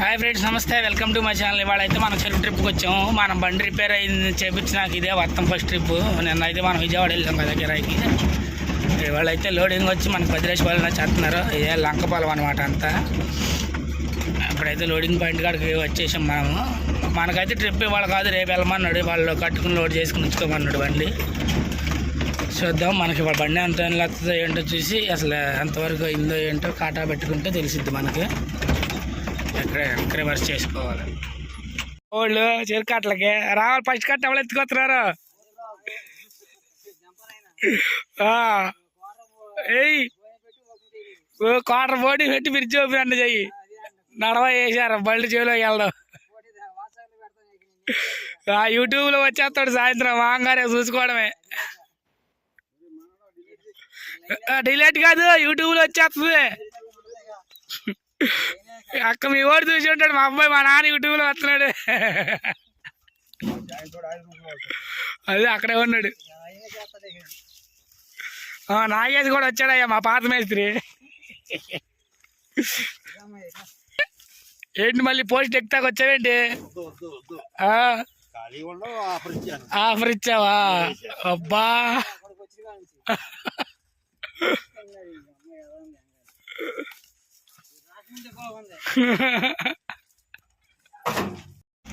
Hi friends నమస్తే. Welcome to my channel ఇవాళ అయితే మనం చెరువు ట్రిప్కి వచ్చాము. మనం బండి రిపేర్ అయింది చేపించి నాకు ఇదే వర్తం ఫస్ట్ ట్రిప్ నిన్న అయితే మనం విజయవాడ వెళ్ళాం కదా కిరాయికి. ఇవాళ అయితే లోడింగ్ వచ్చి మనకి పదిరేసి చేస్తున్నారు. ఇదే లంకపాలెం అనమాట అంతా. అక్కడైతే లోడింగ్ పాయింట్ కాడికి వచ్చేసాం మనము. మనకైతే ట్రిప్ ఇవాళ కాదు రేపు వెళ్ళమన్నాడు. వాళ్ళు కట్టుకుని లోడ్ చేసుకుని ఉంచుకోమన్నాడు బండి. చూద్దాం మనకి ఇవాళ బండి ఎంత వస్తుందో ఏంటో చూసి అసలు ఎంతవరకు అయిందో ఏంటో కాటా పెట్టుకుంటే తెలిసిద్ది మనకి. రివర్స్ చేసుకోవాలి. వాళ్ళు చెరుకట్లకి. రావాలి ఫస్ట్ కట్ట ఎవరు ఎత్తుకొస్తున్నారు? ఆ. ఏయ్. ఓ క్వార్టర్ పెట్టి బ్రిడ్జ్ చూపి అన్న చెయ్యి. నడవ వేసారు బళ్ళు చెవిలోకి వెళ్ళడం. ఆ యూట్యూబ్లో వచ్చేస్తాడు సాయంత్రం వాంగానే చూసుకోవడమే. డిలేట్ కాదు యూట్యూబ్లో వచ్చేస్తుంది. అక్క మీ ఓడి చూసి ఉంటాడు మా అబ్బాయి మా నాన్న యూట్యూబ్లో వస్తున్నాడు. అదే అక్కడే ఉన్నాడు. ఆ, నాగేష్ కూడా వచ్చాడయ్యా మా పాత మేస్త్రి. ఏంటి మళ్ళీ పోస్ట్ ఎక్కుతాక వచ్చావేంటి? ఆఫర్ ఇచ్చావా? అబ్బా.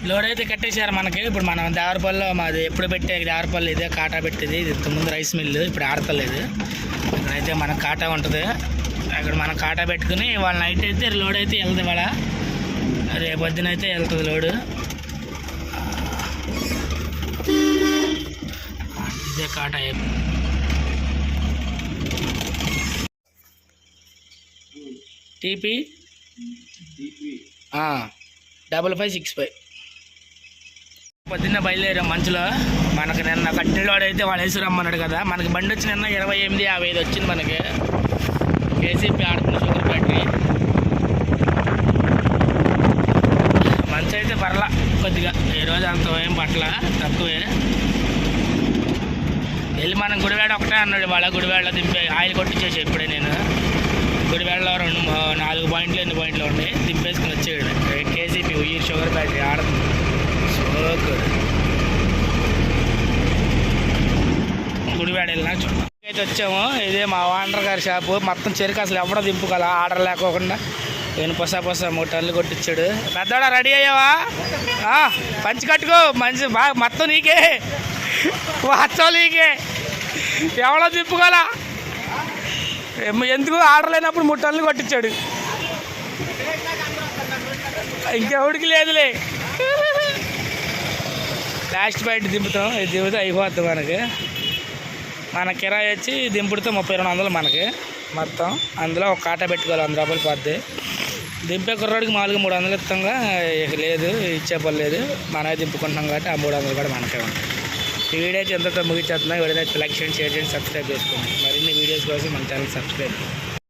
లోడ్ అయితే కట్టేశారు మనకి. ఇప్పుడు మనం దేవరపల్లిలో మాది ఎప్పుడు పెట్టే దేవరపల్లి ఇదే కాటా పెట్టేది. ఇది ఇంతకుముందు రైస్ మిల్లు ఇప్పుడు ఆడతలేదు. ఇక్కడైతే మనకు కాటా ఉంటుంది. అక్కడ మనం కాటా పెట్టుకుని వాళ్ళ నైట్ అయితే లోడ్ అయితే వెళ్తుంది ఇవాళ. రేపు పొద్దున అయితే వెళ్తుంది లోడు. ఇదే కాటా TP? Double five six five. పొద్దున్న బయలుదేరాం మంచులో. మనకు నిన్న కట్టినలోడు వాడైతే వాళ్ళు వేసి రమ్మన్నాడు కదా. మనకి బండి వచ్చి నిన్న ఇరవై ఎనిమిది యాభై ఐదు వచ్చింది మనకి. కేసీపీ ఆడుతున్న షుగర్ ఫ్యాక్టరీ మంచు అయితే పర్లా కొద్దిగా. ఈ రోజు అంత ఏం పట్ల తక్కువే. వెళ్ళి మనం గుడివాడ ఒకటే అన్నాడు వాళ్ళ గుడివాడలో దింపే ఆయిల్ కొట్టించేసి ఇప్పుడే నేను. గుడివాడలో రెండు నాలుగు పాయింట్లు ఎన్ని పాయింట్లు ఉన్నాయి. దింపేసుకుని వచ్చేయడం కేసీపీ ఉయ్యూరు షుగర్ ఫ్యాక్టరీ ఆడుతుంది సో గుడ్ గుడివాడ వెళ్ళినా అయితే వచ్చాము. ఇదే మా ఓనర్ గారి షాపు. మొత్తం చెరుకు అసలు ఎవడో దింపుకోవాలా ఆర్డర్ లేకోకుండా. నేను పొసా పొసా మూడు టన్నులు కొట్టించాడు. పెద్దోడా రెడీ అయ్యావా? పంచి కట్టుకో. మంచి బాగా మొత్తం నీకే. మొత్తం నీకే. ఎవడో దింపుకోవాలా ఎందుకు ఆర్డర్ లేనప్పుడు మూడు టన్నులు కొట్టించాడు. ఇంకెవడికి లేదులే. లాస్ట్ బయట దింపుతాం. ఇది దింపితే అయిపోద్ది మనకి. మన కిరాయి వచ్చి దింపుడితే ముప్పై రెండు వందలు మనకి మొత్తం. అందులో ఒక కాటా పెట్టుకోవాలి వంద రూపాయలు పోద్ది దింపే కుర్రాడికి మామూలుగా మూడు వందలు ఇస్తాంగా. ఇక లేదు ఇచ్చే పని లేదు. మనమే దింపుకుంటున్నాం కాబట్టి ఆ మూడు వందలు కూడా మనకే ఉంటాయి. ఈ వీడియో అయితే ఎంతతో ముగించేస్తున్నాం. వీడియో లైక్ చేయండి షేర్ చేయండి సబ్స్క్రైబ్ చేసుకోండి. మరిన్ని వీడియోస్ కోసం మన ఛానల్ సబ్స్క్రైబ్.